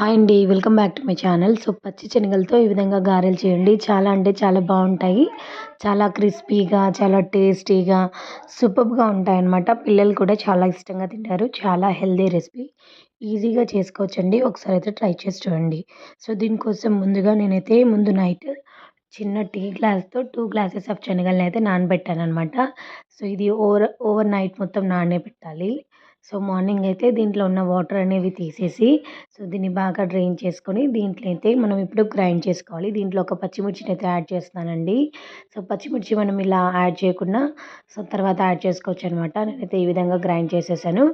Hi అండి welcome back to my channel. So పచ్చి శనగలతో ఈ విధంగా గారెలు చేయండి. చాలా అంటే చాలా బాగుంటాయి. చాలా క్రిస్పీగా చాలా టేస్టీగా సూపర్గా ఉంటాయి అన్నమాట పిల్లలు కూడా చాలా ఇష్టంగా తింటారు. చాలా హెల్దీ రెసిపీ. ఈజీగా చేసుకోవచ్చండి. ఒకసారి అయితే ట్రై చేసి చూడండి. సో దీనికోసం ముందుగా నేనైతే ముందు నైట్ చిన్న టీ గ్లాస్తో టూ గ్లాసెస్ ఆఫ్ శనగలను అయితే నానబెట్టాను అనమాట సో ఇది ఓవర్ ఓవర్ నైట్ మొత్తం నానబెట్టాలి. సో మార్నింగ్ అయితే దీంట్లో ఉన్న వాటర్ అనేవి తీసేసి సో దీన్ని బాగా డ్రైన్ చేసుకొని దీంట్లో అయితే మనం ఇప్పుడు గ్రైండ్ చేసుకోవాలి. దీంట్లో ఒక పచ్చిమిర్చిని అయితే యాడ్ చేస్తానండి సో పచ్చిమిర్చి మనం ఇలా యాడ్ చేయకుండా సో తర్వాత యాడ్ చేసుకోవచ్చు అనమాట నేనైతే ఈ విధంగా గ్రైండ్ చేసేసాను.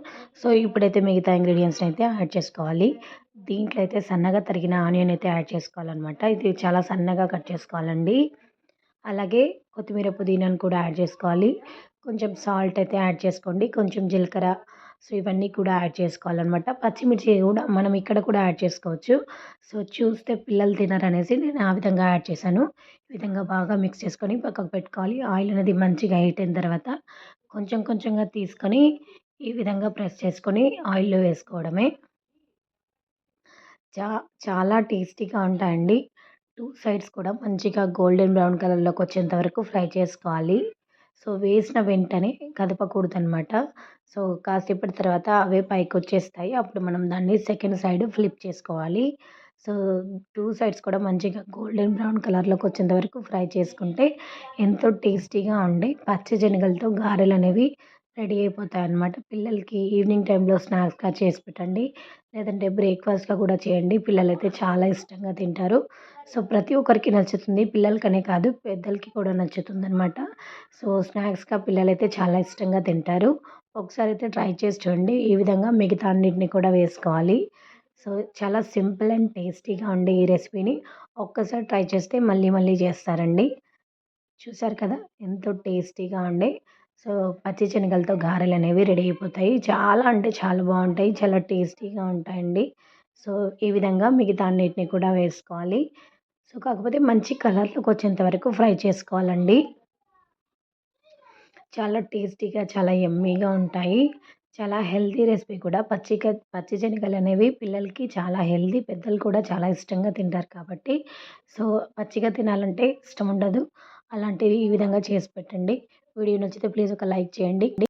సో ఇప్పుడైతే మిగతా ఇంగ్రీడియంట్స్ని అయితే యాడ్ చేసుకోవాలి. దీంట్లో అయితే సన్నగా తరిగిన ఆనియన్ అయితే యాడ్ చేసుకోవాలన్నమాట ఇది చాలా సన్నగా కట్ చేసుకోవాలండి. అలాగే కొత్తిమీర పుదీనాను కూడా యాడ్ చేసుకోవాలి. కొంచెం సాల్ట్ అయితే యాడ్ చేసుకోండి. కొంచెం జీలకర్ర సో ఇవన్నీ కూడా యాడ్ చేసుకోవాలన్నమాట. పచ్చిమిర్చి కూడా మనం ఇక్కడ కూడా యాడ్ చేసుకోవచ్చు. సో చూస్తే పిల్లలు తినరనేసి నేను ఆ విధంగా యాడ్ చేశాను. ఈ విధంగా బాగా మిక్స్ చేసుకొని పక్కకు పెట్టుకోవాలి. ఆయిల్ అనేది మంచిగా హీట్ అయిన తర్వాత కొంచెం కొంచెంగా తీసుకొని ఈ విధంగా ప్రెస్ చేసుకొని ఆయిల్లో వేసుకోవడమే. చా చాలా టేస్టీగా ఉంటాయండి. టూ సైడ్స్ కూడా మంచిగా గోల్డెన్ బ్రౌన్ కలర్లోకి వచ్చేంత వరకు ఫ్రై చేసుకోవాలి. సో వేసిన వెంటనే కదపకూడదు అనమాట సో కాసేపటి తర్వాత అవే పైకి వచ్చేస్తాయి అప్పుడు మనం దాన్ని సెకండ్ సైడ్ ఫ్లిప్ చేసుకోవాలి. సో టూ సైడ్స్ కూడా మంచిగా గోల్డెన్ బ్రౌన్ కలర్లోకి వచ్చేంత వరకు ఫ్రై చేసుకుంటే ఎంతో టేస్టీగా ఉండే పచ్చి శనగలతో గారెలు అనేవి రెడీ అయిపోతాయి అన్నమాట పిల్లలకి ఈవినింగ్ టైంలో స్నాక్స్గా చేసి పెట్టండి. లేదంటే బ్రేక్ఫాస్ట్గా కూడా చేయండి. పిల్లలైతే చాలా ఇష్టంగా తింటారు. సో ప్రతి ఒక్కరికి నచ్చుతుంది. పిల్లలకనే కాదు పెద్దలకి కూడా నచ్చుతుంది అనమాట సో స్నాక్స్గా పిల్లలైతే చాలా ఇష్టంగా తింటారు. ఒకసారి అయితే ట్రై చేసి చూడండి. ఈ విధంగా మిగతా అన్నింటిని కూడా వేసుకోవాలి. సో చాలా సింపుల్ అండ్ టేస్టీగా ఉండే ఈ రెసిపీని ఒక్కసారి ట్రై చేస్తే మళ్ళీ మళ్ళీ చేస్తారండి. చూసారు కదా? ఎంతో టేస్టీగా ఉండే సో పచ్చి శనగలతో గారెలు అనేవి రెడీ అయిపోతాయి. చాలా అంటే చాలా బాగుంటాయి. చాలా టేస్టీగా ఉంటాయండి. సో ఈ విధంగా మిగతా అన్నిటిని కూడా వేసుకోవాలి. సో కాకపోతే మంచి కలర్లోకి వచ్చేంత వరకు ఫ్రై చేసుకోవాలండి. చాలా టేస్టీగా చాలా ఎమ్మీగా ఉంటాయి. చాలా హెల్తీ రెసిపీ కూడా. పచ్చిక పచ్చి శనగలు అనేవి పిల్లలకి చాలా హెల్తీ పెద్దలు కూడా చాలా ఇష్టంగా తింటారు కాబట్టి. సో పచ్చిగా తినాలంటే ఇష్టం ఉండదు. అలాంటివి ఈ విధంగా చేసి పెట్టండి. వీడియో నచ్చితే ప్లీజ్ ఒక లైక్ చేయండి.